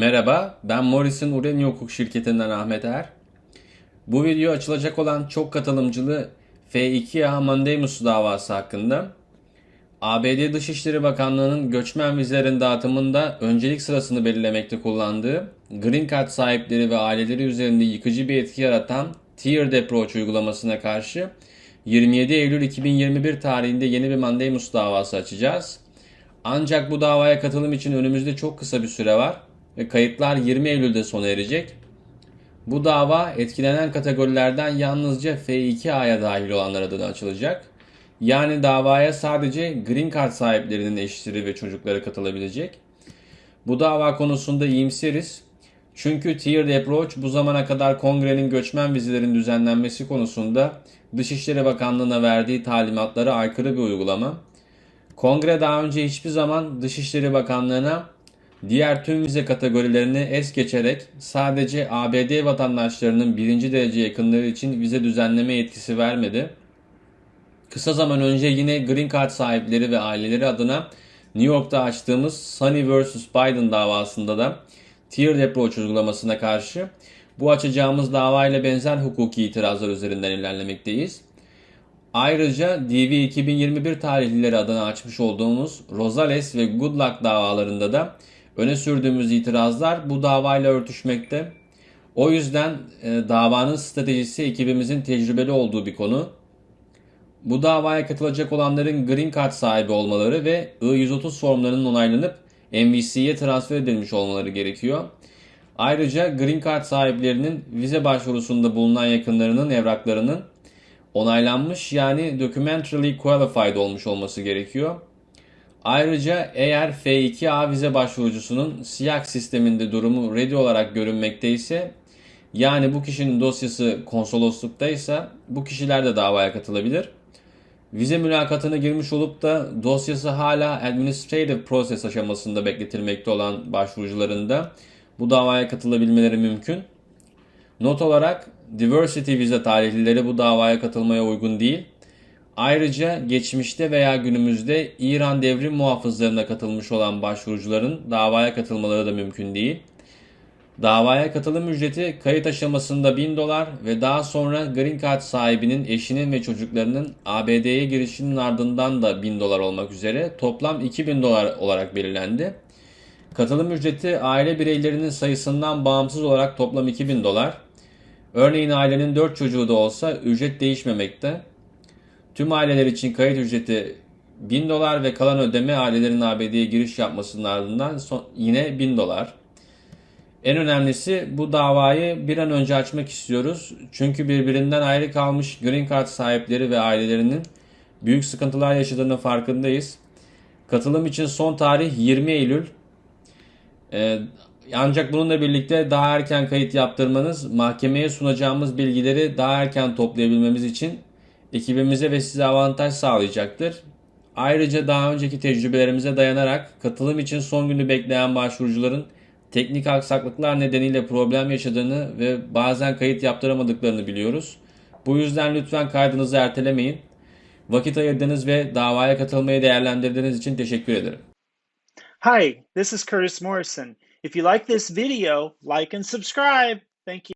Merhaba, ben Morrison Ureni Hukuk Şirketi'nden Ahmet Er. Bu video açılacak olan çok katılımcılı F2A Mandamus davası hakkında ABD Dışişleri Bakanlığı'nın göçmen vizelerin dağıtımında öncelik sırasını belirlemekte kullandığı Green Card sahipleri ve aileleri üzerinde yıkıcı bir etki yaratan Tiered Approach uygulamasına karşı 27 Eylül 2021 tarihinde yeni bir Mandamus davası açacağız. Ancak bu davaya katılım için önümüzde çok kısa bir süre var ve kayıtlar 20 Eylül'de sona erecek. Bu dava etkilenen kategorilerden yalnızca F2A'ya dahil olanlar adına açılacak. Yani davaya sadece Green Card sahiplerinin eşleri ve çocukları katılabilecek. Bu dava konusunda iyimseriz. Çünkü Tiered Approach bu zamana kadar kongrenin göçmen vizelerin düzenlenmesi konusunda Dışişleri Bakanlığı'na verdiği talimatlara aykırı bir uygulama. Kongre daha önce hiçbir zaman Dışişleri Bakanlığı'na diğer tüm vize kategorilerini es geçerek sadece ABD vatandaşlarının birinci derece yakınları için vize düzenleme yetkisi vermedi. Kısa zaman önce yine Green Card sahipleri ve aileleri adına New York'ta açtığımız Sunny vs. Biden davasında da Tiered Approach uygulamasına karşı bu açacağımız davayla benzer hukuki itirazlar üzerinden ilerlemekteyiz. Ayrıca DV 2021 tarihlileri adına açmış olduğumuz Rosales ve Goodluck davalarında da öne sürdüğümüz itirazlar bu davayla örtüşmekte. O yüzden e, davanın stratejisi ekibimizin tecrübeli olduğu bir konu. Bu davaya katılacak olanların Green Card sahibi olmaları ve I-130 formlarının onaylanıp MVC'ye transfer edilmiş olmaları gerekiyor. Ayrıca Green Card sahiplerinin vize başvurusunda bulunan yakınlarının evraklarının onaylanmış yani documentarily qualified olmuş olması gerekiyor. Ayrıca eğer F2A vize başvurucusunun SIAC sisteminde durumu ready olarak görünmekteyse yani bu kişinin dosyası konsolosluktaysa bu kişiler de davaya katılabilir. Vize mülakatına girmiş olup da dosyası hala administrative process aşamasında bekletilmekte olan başvurucuların da bu davaya katılabilmeleri mümkün. Not olarak diversity vize tarihlileri bu davaya katılmaya uygun değil. Ayrıca geçmişte veya günümüzde İran devrim muhafızlarına katılmış olan başvurucuların davaya katılmaları da mümkün değil. Davaya katılım ücreti kayıt aşamasında 1000 dolar ve daha sonra Green Card sahibinin eşinin ve çocuklarının ABD'ye girişinin ardından da 1000 dolar olmak üzere toplam 2000 dolar olarak belirlendi. Katılım ücreti aile bireylerinin sayısından bağımsız olarak toplam 2000 dolar. Örneğin ailenin 4 çocuğu da olsa ücret değişmemekte. Tüm aileler için kayıt ücreti 1000 dolar ve kalan ödeme ailelerin ABD'ye giriş yapmasının ardından son, yine 1000 dolar. En önemlisi bu davayı bir an önce açmak istiyoruz. Çünkü birbirinden ayrı kalmış Green Card sahipleri ve ailelerinin büyük sıkıntılar yaşadığının farkındayız. Katılım için son tarih 20 Eylül. Ee, ancak bununla birlikte daha erken kayıt yaptırmanız mahkemeye sunacağımız bilgileri daha erken toplayabilmemiz için ekibimize ve size avantaj sağlayacaktır. Ayrıca daha önceki tecrübelerimize dayanarak katılım için son günü bekleyen başvurucuların teknik aksaklıklar nedeniyle problem yaşadığını ve bazen kayıt yaptıramadıklarını biliyoruz. Bu yüzden lütfen kaydınızı ertelemeyin. Vakit ayırdığınız ve davaya katılmayı değerlendirdiğiniz için teşekkür ederim. Hi, this is Curtis Morrison. If you like this video, like and subscribe. Thank you.